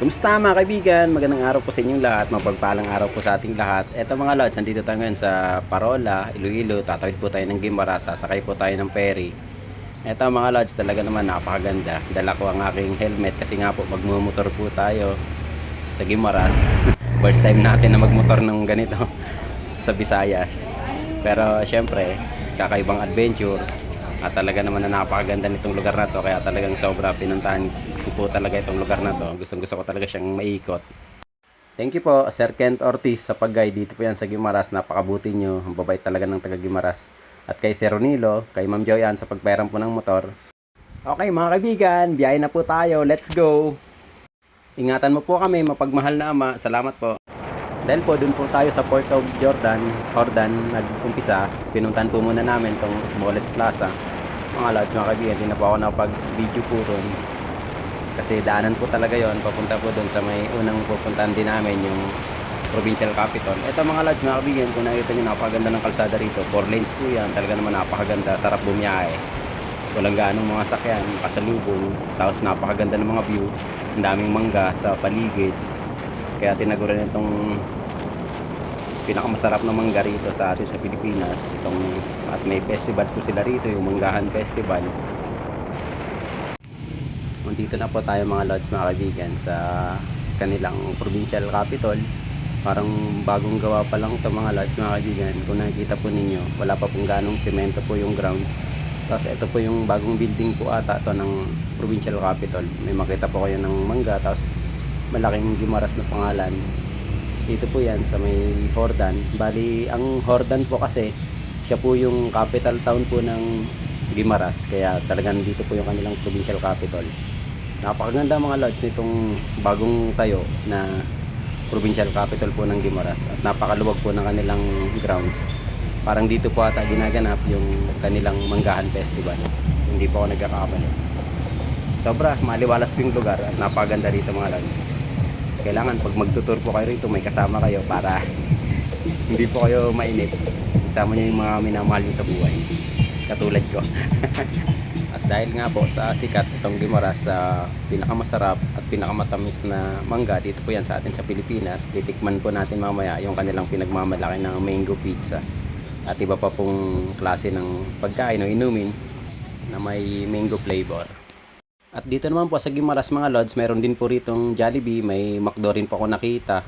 Kumusta mga kaibigan? Magandang araw po sa inyong lahat. Mapagpalang araw po sa ating lahat. Eto mga lods, nandito tayo ngayon sa Parola, Iloilo. Tatawid po tayo ng Gimbara. Sasakay po tayo ng ferry. Eto mga lods, talaga naman napakaganda. Dala ko ang aking helmet kasi nga po magmumotor po tayo sa Gimaras. First time natin na magmotor ng ganito sa Visayas. Pero syempre, kakaibang adventure. At talaga naman na napakaganda nitong lugar na to kaya talagang sobra pinuntahan ko po talaga itong lugar na to. Gustong gusto ko talaga siyang maikot. Thank you po Sir Kent Ortiz sa pag-guide dito po yan sa Gimaras. Napakabuti nyo. Ang babait talaga ng taga Gimaras. At kay Sir Ronilo, kay Ma'am Joyan sa pagperam po ng motor. Okay mga kaibigan, biyahe na po tayo. Let's go! Ingatan mo po kami, mapagmahal na ama. Salamat po. Dahil po dun po tayo sa Port of Jordan, Jordan, nagkumpisa, pinuntan po muna namin tong Smoles Plaza. Mga lads, mga kaibigan, hindi na po ako nakapag-video po ron. Kasi daanan po talaga yon papunta po dun sa may unang pupuntahan din namin, yung provincial capital. Ito mga lads, mga kaibigan, kung nakita nyo, napakaganda ng kalsada rito. Four lanes po yan, talaga naman napakaganda, sarap bumiyahe. Walang ganong mga sakyan, kasalubong, tapos napakaganda ng mga view. Ang daming mangga sa paligid. Kaya tinaguran itong pinakamasarap na mangga rito sa atin sa Pilipinas. Itong, at may festival po sila rito, yung Manggahan Festival. Nandito na po tayo mga lods mga kaibigan sa kanilang provincial capital. Parang bagong gawa pa lang ito mga lods mga kaibigan. Kung nakikita po ninyo, wala pa pong ganong semento po yung grounds. Tapos ito po yung bagong building po ata ito ng provincial capital. May makita po kayo ng mangga. Tapos malaking gimaras na pangalan. Dito po yan sa may Hordan. Bali, ang Hordan po kasi siya po yung capital town po ng Gimaras. Kaya talagang dito po yung kanilang provincial capital. Napakaganda mga lodge nitong bagong tayo na provincial capital po ng Gimaras. At napakaluwag po ng kanilang grounds. Parang dito po ata ginaganap yung kanilang Manggahan Festival. Hindi po ako nagkakamali. Sobra, maliwalas po yung lugar at napakaganda rito mga lodge kailangan pag magtutur po kayo rito may kasama kayo para hindi po kayo mainit kasama nyo yung mga minamahal nyo sa buhay katulad ko dahil nga po sa sikat itong Gimaras sa pinakamasarap at pinakamatamis na mangga dito po yan sa atin sa Pilipinas titikman po natin mamaya yung kanilang pinagmamalaki ng mango pizza at iba pa pong klase ng pagkain o inumin na may mango flavor at dito naman po sa Gimaras mga lods, meron din po ritong Jollibee, may McDo rin po ako nakita.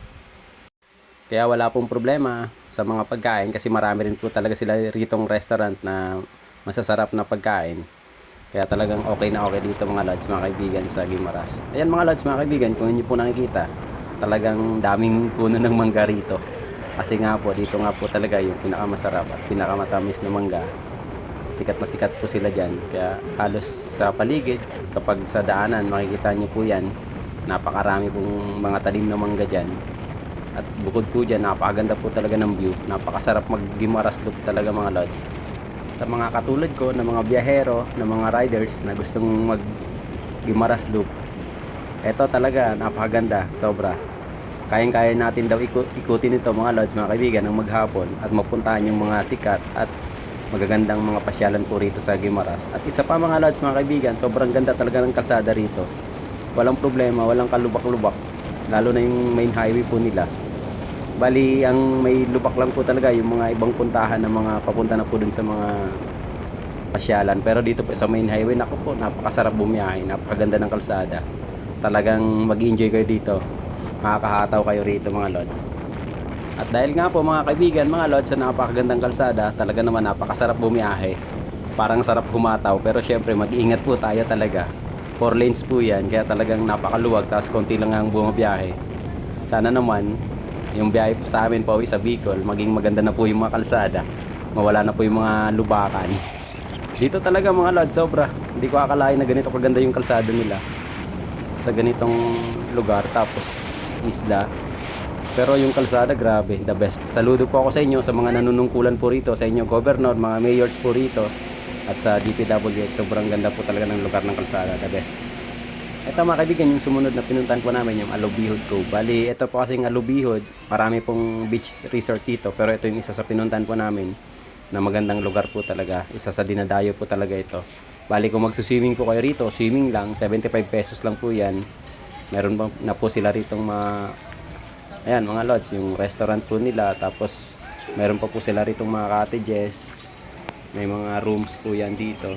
Kaya wala pong problema sa mga pagkain kasi marami rin po talaga sila ritong restaurant na masasarap na pagkain. Kaya talagang okay na okay dito mga lods, mga kaibigan sa Gimaras. Ayan mga lods, mga kaibigan, kung inyo po nakikita, talagang daming puno ng mangga rito. Kasi nga po, dito nga po talaga yung pinakamasarap at pinakamatamis na mangga. Sikat na sikat po sila dyan. Kaya halos sa paligid kapag sa daanan makikita nyo po yan. Napakarami pong mga talim na mangga dyan. At bukod po dyan napakaganda po talaga ng view. Napakasarap mag gimaras loop talaga mga lods sa mga katulad ko na mga biyahero na mga riders na gustong mag gimaras loop eto talaga napakaganda sobra kayang kaya natin daw iku- ikutin ito mga lods mga kaibigan ng maghapon at mapuntahan yung mga sikat at magagandang mga pasyalan po rito sa Gimaras. At isa pa mga lods, mga kaibigan, sobrang ganda talaga ng kalsada rito. Walang problema, walang kalubak-lubak. Lalo na yung main highway po nila. Bali, ang may lubak lang po talaga yung mga ibang puntahan na mga papunta na po dun sa mga pasyalan. Pero dito po sa main highway, naku po, napakasarap bumiyahe, napakaganda ng kalsada. Talagang mag-enjoy kayo dito. Makakahataw kayo rito mga lods. At dahil nga po mga kaibigan, mga lods sa napakagandang kalsada, talaga naman napakasarap bumiyahe. Parang sarap humataw, pero syempre mag-ingat po tayo talaga. Four lanes po yan, kaya talagang napakaluwag, tapos konti lang ang bumabiyahe. Sana naman, yung biyahe po sa amin po sa Bicol, maging maganda na po yung mga kalsada. Mawala na po yung mga lubakan. Dito talaga mga lods, sobra. Hindi ko akalain na ganito kaganda yung kalsada nila. Sa ganitong lugar, tapos isla, pero yung kalsada, grabe, the best. Saludo po ako sa inyo, sa mga nanunungkulan po rito, sa inyo governor, mga mayors po rito, at sa DPWH. Sobrang ganda po talaga ng lugar ng kalsada, the best. Ito mga kaibigan, yung sumunod na pinuntan po namin, yung Alubihod Cove. Bali, ito po kasing Alubihod, marami pong beach resort dito, pero ito yung isa sa pinuntan po namin, na magandang lugar po talaga. Isa sa dinadayo po talaga ito. Bali, kung magsuswimming po kayo rito, swimming lang, 75 pesos lang po yan Meron pa- na po sila rito mga ayan, mga lodge, yung restaurant po nila. Tapos meron pa po sila rito mga cottages. May mga rooms po yan dito.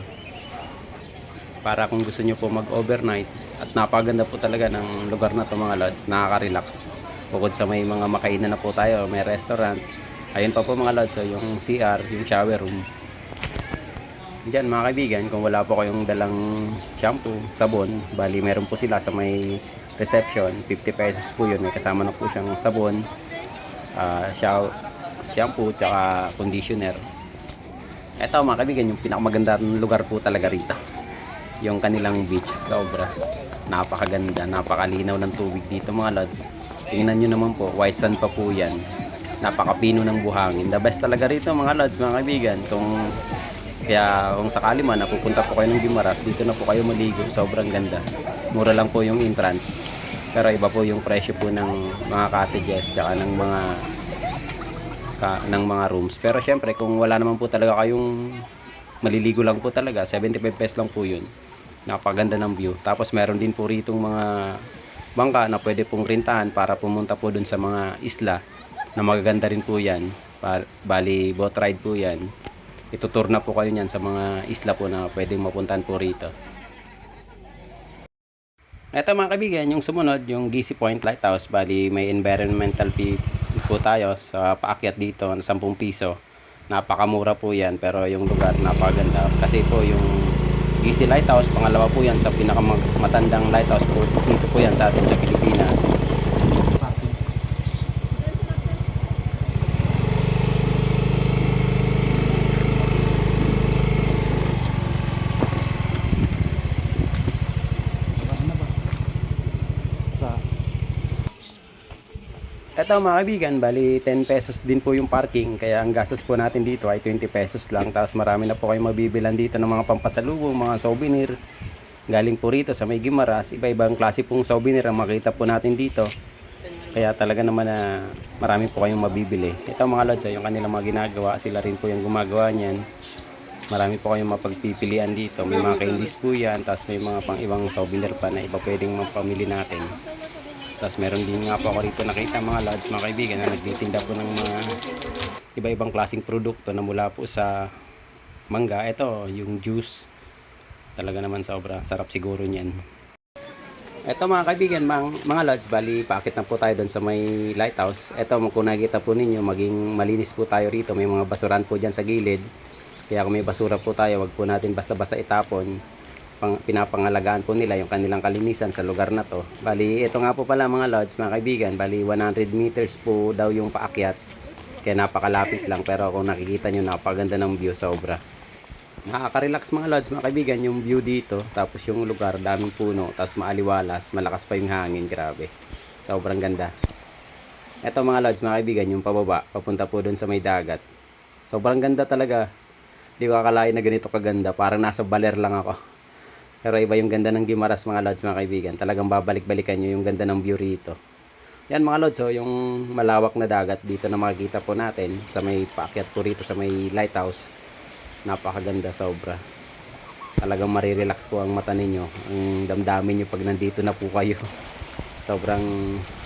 Para kung gusto nyo po mag-overnight. At napaganda po talaga ng lugar na to mga lodge. Nakaka-relax. Bukod sa may mga makainan na po tayo, may restaurant. Ayun pa po mga lodge, so yung CR, yung shower room. Diyan mga kaibigan, kung wala po kayong dalang shampoo, sabon, bali meron po sila sa may reception, 50 pesos po yun, may kasama na po siyang sabon, shaw- shampoo, tsaka conditioner. Ito mga kaibigan, yung pinakamaganda ng lugar po talaga rito. Yung kanilang beach, sobra. Napakaganda, napakalinaw ng tubig dito mga lods. Tingnan nyo naman po, white sand pa po yan. Napakapino ng buhangin. The best talaga rito mga lods, mga kaibigan. Kung kaya kung sakali man napupunta po kayo ng Gimaras, dito na po kayo maligo. Sobrang ganda. Mura lang po yung entrance. Pero iba po yung presyo po ng mga cottages tsaka ng mga ka, ng mga rooms. Pero syempre kung wala naman po talaga kayong maliligo lang po talaga, 75 pesos lang po yun. Napaganda ng view. Tapos meron din po rito mga bangka na pwede pong rintahan para pumunta po dun sa mga isla na magaganda rin po yan. Bali, boat ride po yan itutur na po kayo niyan sa mga isla po na pwedeng mapuntahan po rito. Ito mga kaibigan, yung sumunod, yung GC Point Lighthouse, bali may environmental fee po tayo sa paakyat dito na 10 piso. Napakamura po yan pero yung lugar napaganda. Kasi po yung GC Lighthouse, pangalawa po yan sa pinakamatandang lighthouse po dito po yan sa atin sa Pilipinas. Ito mga kaibigan, bali 10 pesos din po yung parking kaya ang gastos po natin dito ay 20 pesos lang. Tapos marami na po kayong mabibilan dito ng mga pampasalubong, mga souvenir. Galing po rito sa may Gimaras, iba-ibang klase pong souvenir ang makita po natin dito. Kaya talaga naman na marami po kayong mabibili. Ito mga lods, yung kanilang mga ginagawa. Sila rin po yung gumagawa niyan. Marami po kayong mapagpipilian dito. May mga candies po yan tapos may mga pang ibang souvenir pa na iba pwedeng mapamili natin tapos meron din nga po ako rito nakita mga lods, mga kaibigan na nagtitinda po ng mga iba-ibang klaseng produkto na mula po sa mangga. Ito, yung juice. Talaga naman sobra. Sarap siguro niyan. Ito mga kaibigan, mga, mga lods, bali paakit na po tayo doon sa may lighthouse. Ito, kung nakikita po ninyo, maging malinis po tayo rito. May mga basuran po dyan sa gilid. Kaya kung may basura po tayo, wag po natin basta-basta itapon pang, pinapangalagaan po nila yung kanilang kalinisan sa lugar na to. Bali, ito nga po pala mga lodge, mga kaibigan, bali 100 meters po daw yung paakyat. Kaya napakalapit lang pero kung nakikita nyo napaganda ng view sobra. Nakaka-relax mga lodge, mga kaibigan, yung view dito, tapos yung lugar, daming puno, tapos maaliwalas, malakas pa yung hangin, grabe. Sobrang ganda. Ito mga lodge, mga kaibigan, yung pababa, papunta po doon sa may dagat. Sobrang ganda talaga. Di ko akalain na ganito kaganda, parang nasa baler lang ako. Pero iba yung ganda ng Gimaras mga lods mga kaibigan. Talagang babalik-balikan nyo yung ganda ng view rito. Yan mga lods, oh, yung malawak na dagat dito na makikita po natin sa may paakyat po rito sa may lighthouse. Napakaganda sobra. Talagang marirelax po ang mata ninyo. Ang damdamin nyo pag nandito na po kayo. Sobrang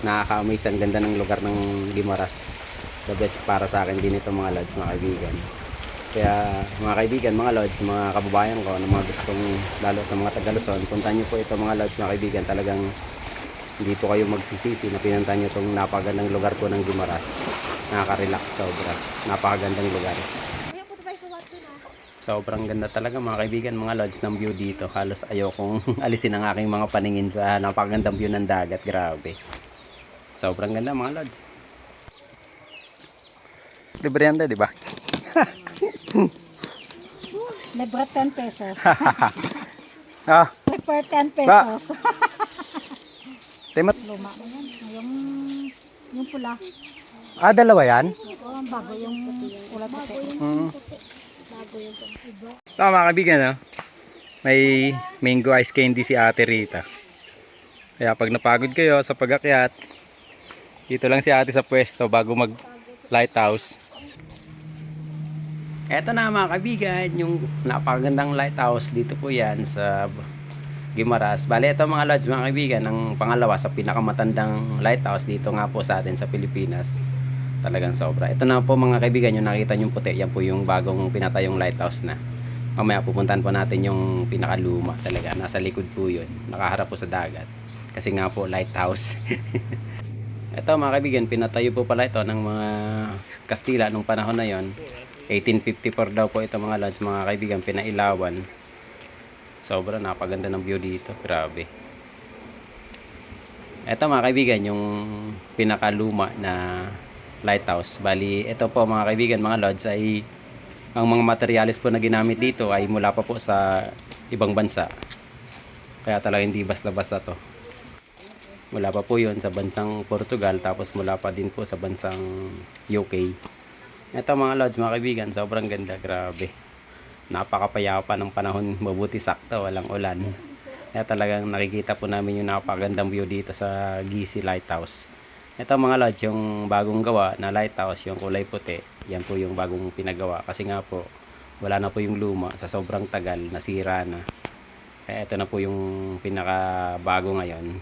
nakaka-amaze ang ganda ng lugar ng Gimaras. The best para sa akin din ito mga lods mga kaibigan. Kaya mga kaibigan, mga lods, mga kababayan ko na mga gustong lalo sa mga taga Luzon, puntahan niyo po ito mga lods, mga kaibigan. Talagang hindi po kayo magsisisi na pinuntahan niyo itong napakagandang lugar po ng Gumaras. Nakaka-relax sobra. Napakagandang lugar. Ah. Sobrang ganda talaga mga kaibigan, mga lods ng view dito. Halos ayokong alisin ang aking mga paningin sa napakagandang view ng dagat. Grabe. Sobrang ganda mga lods. Libre yan di ba? Libre 10 pesos. Ah, Prepare 10 pesos. temat. Luma na yan. Yung, yung pula. Ah, dalawa yan? Oo, ang bago yung pula puti. Mm. Bago yung iba. Tama mga kaibigan, no? may mango ice candy si ate Rita. Kaya pag napagod kayo sa pag-akyat, dito lang si ate sa pwesto bago mag lighthouse. Eto na mga kaibigan, yung napakagandang lighthouse dito po yan sa Gimaras. Bale, ito mga lods, mga kaibigan, ang pangalawa sa pinakamatandang lighthouse dito nga po sa atin sa Pilipinas. Talagang sobra. Ito na po mga kaibigan, yung nakita yung puti, yan po yung bagong pinatayong lighthouse na. Mamaya pupuntahan po natin yung pinakaluma talaga. Nasa likod po yun. Nakaharap po sa dagat. Kasi nga po, lighthouse. ito mga kaibigan, pinatayo po pala ito ng mga Kastila nung panahon na yon 1854 daw po ito mga lods, mga kaibigan, pinailawan. Sobra napaganda ng view dito. Grabe. Ito mga kaibigan, yung pinakaluma na lighthouse. Bali, ito po mga kaibigan, mga lodge ay ang mga materialis po na ginamit dito ay mula pa po sa ibang bansa. Kaya talaga hindi basta-basta to. Mula pa po yun sa bansang Portugal tapos mula pa din po sa bansang UK. Ito mga lodge, mga kaibigan, sobrang ganda. Grabe. Napakapayapa ng panahon mabuti sakto walang ulan. Kaya talagang nakikita po namin yung napakagandang view dito sa Gisi Lighthouse. Ito mga lodge yung bagong gawa na lighthouse yung kulay puti yan po yung bagong pinagawa. Kasi nga po wala na po yung luma sa sobrang tagal nasira na. Kaya ito na po yung pinaka bago ngayon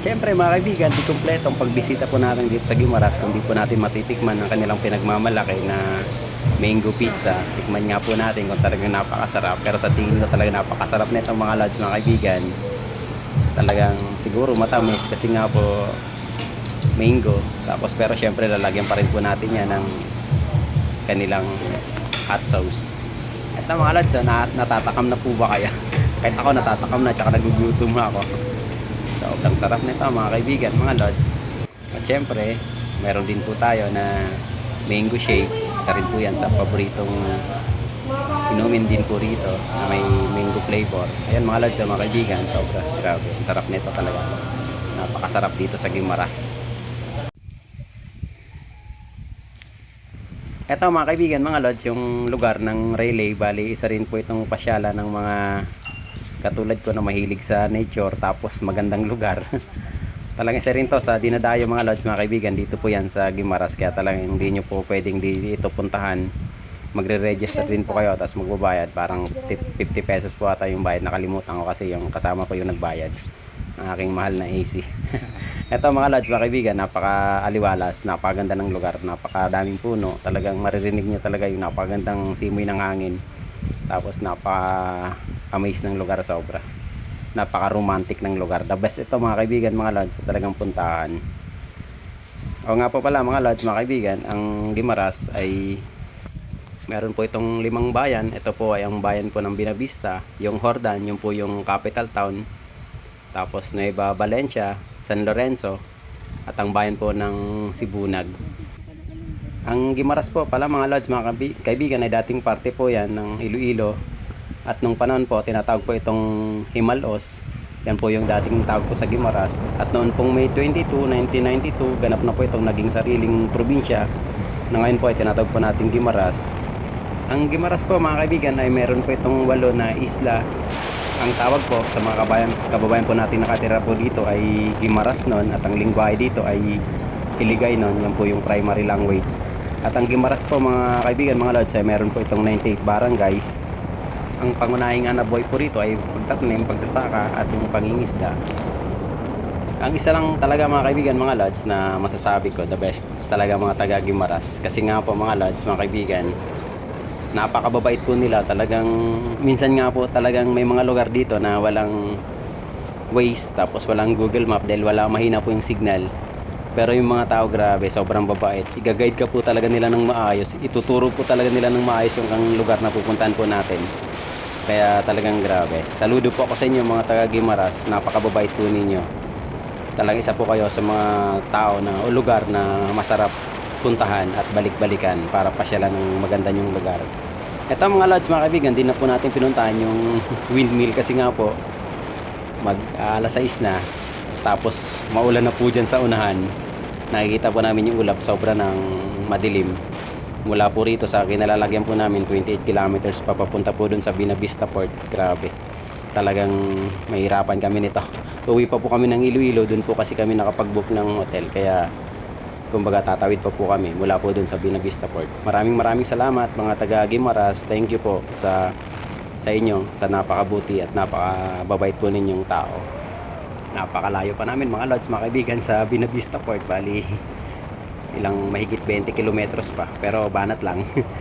at syempre mga kaibigan di kompletong pagbisita po natin dito sa Gimaras kung di po natin matitikman ang kanilang pinagmamalaki na mango pizza. Tikman nga po natin kung talagang napakasarap. Pero sa tingin ko talaga napakasarap nito mga lads mga kaibigan. Talagang siguro matamis kasi nga po mango. Tapos pero syempre lalagyan pa rin po natin yan ng kanilang hot sauce. Ito mga lads, ah, na, natatakam na po ba kaya? Kahit ako natatakam na tsaka nagugutom na ako. Sobrang sarap nito mga kaibigan, mga lods. At syempre, meron din po tayo na mango shake. Isa rin po yan sa paboritong inumin din po rito na may mango flavor. Ayan mga lods, mga kaibigan, sobra. Grabe, ang sarap nito talaga. Napakasarap dito sa Gimaras. Ito mga kaibigan, mga lods, yung lugar ng relay, bali isa rin po itong pasyala ng mga katulad ko na mahilig sa nature tapos magandang lugar. talagang isa rin to sa dinadayo mga lods mga kaibigan dito po yan sa Gimaras kaya talagang hindi nyo po pwedeng di ito puntahan magre-register din po kayo tapos magbabayad parang 50 pesos po ata yung bayad nakalimutan ko kasi yung kasama ko yung nagbayad ang aking mahal na AC Ito mga lods, mga kaibigan, napaka-aliwalas, napakaganda ng lugar, napakadaming puno. Talagang maririnig nyo talaga yung napakagandang simoy ng hangin. Tapos napaka-amaze ng lugar sobra. Napaka-romantic ng lugar. The best ito mga kaibigan, mga lods, talagang puntahan. O nga po pala mga lods, mga kaibigan, ang Gimaras ay meron po itong limang bayan. Ito po ay ang bayan po ng Binavista. Yung Hordan, yung po yung capital town. Tapos Nueva Valencia, San Lorenzo, at ang bayan po ng Sibunag. Ang Gimaras po pala mga lods, mga kaibigan ay dating parte po yan ng Iloilo. At nung panahon po, tinatawag po itong Himalos. Yan po yung dating tawag po sa Gimaras. At noon pong May 22, 1992, ganap na po itong naging sariling probinsya na ngayon po ay tinatawag po natin Gimaras. Ang Gimaras po mga kaibigan ay meron po itong walo na isla ang tawag po sa mga kabayan, kababayan po natin nakatira po dito ay Gimaras nun at ang lingwahe dito ay Iligay nun, yan po yung primary language. At ang Gimaras po mga kaibigan, mga lods, ay meron po itong 98 barangays. Ang pangunahing anaboy po rito ay pagtatnim, pagsasaka at yung pangingisda. Ang isa lang talaga mga kaibigan, mga lods, na masasabi ko, the best talaga mga taga Gimaras. Kasi nga po mga lods, mga kaibigan, napakababait po nila. Talagang minsan nga po talagang may mga lugar dito na walang Waze tapos walang Google Map dahil wala mahina po yung signal. Pero yung mga tao grabe sobrang babait. Igaguide ka po talaga nila ng maayos. Ituturo po talaga nila ng maayos yung lugar na pupuntahan po natin kaya talagang grabe. Saludo po ako sa inyo mga taga Gimaras napakababait po ninyo. Talagang isa po kayo sa mga tao na o lugar na masarap puntahan at balik-balikan para pasyalan ng maganda yung lugar. Ito mga lods mga kaibigan, di na po natin pinuntahan yung windmill kasi nga po mag ah, alas 6 na. Tapos maulan na po dyan sa unahan. Nakikita po namin yung ulap sobra ng madilim mula po rito sa kinalalagyan po namin 28 kilometers papapunta po dun sa Binavista Port grabe talagang mahirapan kami nito uwi pa po kami ng Iloilo dun po kasi kami nakapag-book ng hotel kaya kumbaga tatawid pa po kami mula po dun sa Binavista Port. Maraming maraming salamat mga taga Gimaras. Thank you po sa sa inyo sa napakabuti at napakababait po ninyong tao. Napakalayo pa namin mga lods, mga kaibigan sa Binavista Port. Bali, ilang mahigit 20 kilometros pa. Pero banat lang.